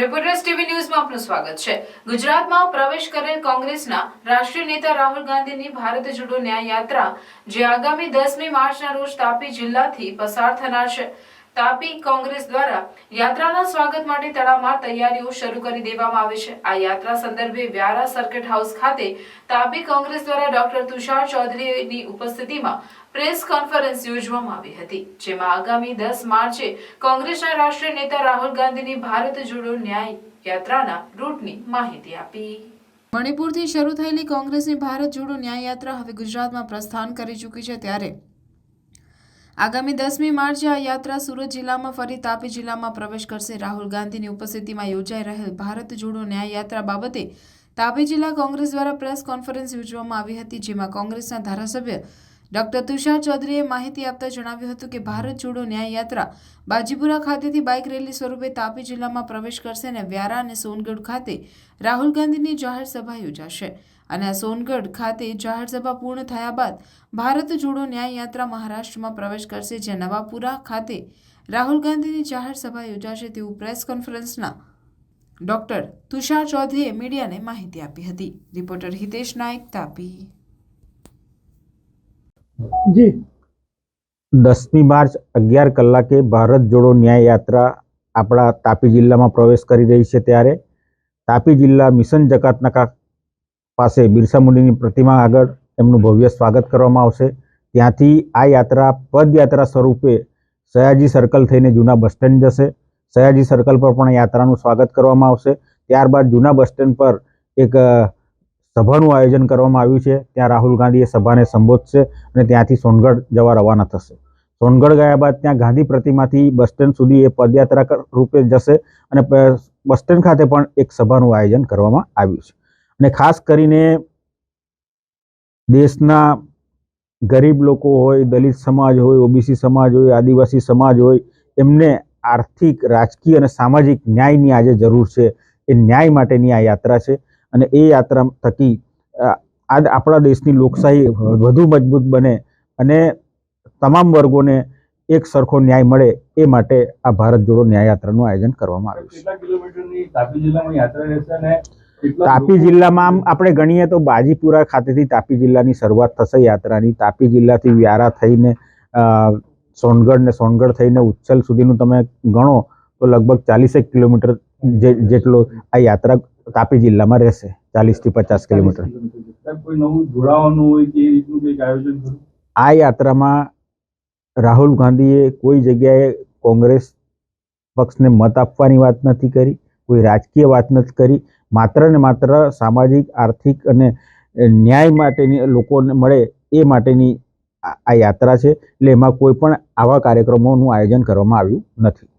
Reporters TV ન્યૂઝમાં આપનું સ્વાગત છે. ગુજરાતમાં પ્રવેશ કરેલ કોંગ્રેસના રાષ્ટ્રીય નેતા રાહુલ ગાંધીની ભારત જોડો ન્યાય યાત્રા, જે આગામી દસમી માર્ચના રોજ તાપી જિલ્લાથી પસાર થનાર છે. તાપી કોંગ્રેસ દ્વારા યાત્રાના સ્વાગત માટે તડામાર તૈયારીઓ શરૂ કરી દેવામાં આવી છે. આ યાત્રા સંદર્ભે વ્યારા સર્કિટ હાઉસ ખાતે તાપી કોંગ્રેસ દ્વારા ડોક્ટર તુષાર ચૌધરીની ઉપસ્થિતિમાં પ્રેસ કોન્ફરન્સ યોજવામાં આવી હતી, જેમાં આગામી દસ માર્ચે કોંગ્રેસના રાષ્ટ્રીય નેતા રાહુલ ગાંધીની ભારત જોડો ન્યાય યાત્રાના રૂટની માહિતી આપી. મણિપુરથી શરૂ થયેલી કોંગ્રેસની ભારત જોડો ન્યાય યાત્રા હવે ગુજરાતમાં પ્રસ્થાન કરી ચૂકી છે ત્યારે આગામી દસમી માર્ચે આ યાત્રા સુરત જિલ્લામાં ફરી તાપી જિલ્લામાં પ્રવેશ કરશે. રાહુલ ગાંધીની ઉપસ્થિતિમાં યોજાઈ રહેલ ભારત જોડો ન્યાય યાત્રા બાબતે તાપી જિલ્લા કોંગ્રેસ દ્વારા પ્રેસ કોન્ફરન્સ યોજવામાં આવી હતી, જેમાં કોંગ્રેસના ધારાસભ્ય ડોક્ટર તુષાર ચૌધરીએ માહિતી આપતા જણાવ્યું હતું કે ભારત જોડો ન્યાય યાત્રા બાજીપુરા ખાતેથી બાઇક રેલી સ્વરૂપે તાપી જિલ્લામાં પ્રવેશ કરશે અને વ્યારા અને સોનગઢ ખાતે રાહુલ ગાંધીની જાહેર સભા યોજાશે. અને આ સોનગઢ ખાતે જાહેર સભા પૂર્ણ થયા બાદ ભારત જોડો ન્યાય યાત્રા મહારાષ્ટ્રમાં પ્રવેશ કરશે, જ્યાં નવાપુરા ખાતે રાહુલ ગાંધીની જાહેર સભા યોજાશે તેવું પ્રેસ કોન્ફરન્સના ડોક્ટર તુષાર ચૌધરીએ મીડિયાને માહિતી આપી હતી. રિપોર્ટર હિતેશ નાયક, તાપી. જી. દસમી માર્ચ અગિયાર કલાકે ભારત જોડો ન્યાય યાત્રા આપણા તાપી જિલ્લામાં પ્રવેશ કરી રહી છે ત્યારે તાપી જિલ્લા મિશન જકાતનાકા પાસે બિરસા મુંડીની પ્રતિમા આગળ એમનું ભવ્ય સ્વાગત કરવામાં આવશે. ત્યાંથી આ યાત્રા પદયાત્રા સ્વરૂપે સયાજી સર્કલ થઈને જૂના બસ સ્ટેન્ડ જશે. સયાજી સર્કલ પર પણ યાત્રાનું સ્વાગત કરવામાં આવશે. ત્યારબાદ જૂના બસ સ્ટેન્ડ પર એક સભાનું આયોજન કરવામાં આવ્યું છે. ત્યાં રાહુલ ગાંધી એ સભાને સંબોધશે અને ત્યાંથી સોનગઢ જવા રવાના થશે. સોનગઢ ગયા બાદ ત્યાં ગાંધી પ્રતિમાથી બસ સ્ટેન્ડ સુધી એ પદયાત્રા રૂપે જશે અને બસ સ્ટેન્ડ ખાતે પણ એક સભાનું આયોજન કરવામાં આવ્યું છે. અને ખાસ કરીને દેશના ગરીબ લોકો હોય, દલિત સમાજ હોય, ઓબીસી સમાજ હોય, આદિવાસી સમાજ હોય, એમને આર્થિક, રાજકીય અને સામાજિક ન્યાયની આજે જરૂર છે. એ ન્યાય માટેની આ યાત્રા છે. અને એ યાત્રા થકી આજ આપણા દેશની લોકશાહી વધુ મજબૂત બને અને તમામ વર્ગોને એક સરખો ન્યાય મળે એ માટે આ ભારત જોડો ન્યાય યાત્રાનું આયોજન કરવામાં આવ્યું છે. તાપી જિલ્લામાં આમ આપણે ગણીએ તો બાજીપુરા ખાતેથી તાપી જિલ્લાની શરૂઆત થશે યાત્રાની. તાપી જિલ્લાથી વ્યારા થઈને સોનગઢ ને સોનગઢ થઈને ઉચ્છલ સુધીનું તમે ગણો તો લગભગ ચાલીસેક કિલોમીટર જેટલો આ યાત્રા તાપી જિલ્લામાં રહેશે ચાલીસથી પચાસ કિલોમીટર? આ યાત્રામાં રાહુલ ગાંધીએ કોઈ જગ્યાએ કોંગ્રેસ પક્ષને મત આપવાની વાત નથી કરી કોઈ રાજકીય વાત નથી કરી. માત્ર ને માત્ર સામાજિક આર્થિક અને ન્યાય માટેની લોકોને મળે એ માટેની આ યાત્રા છે. એટલે એમાં કોઈ પણ આવા કાર્યક્રમોનું આયોજન કરવામાં આવ્યું નથી.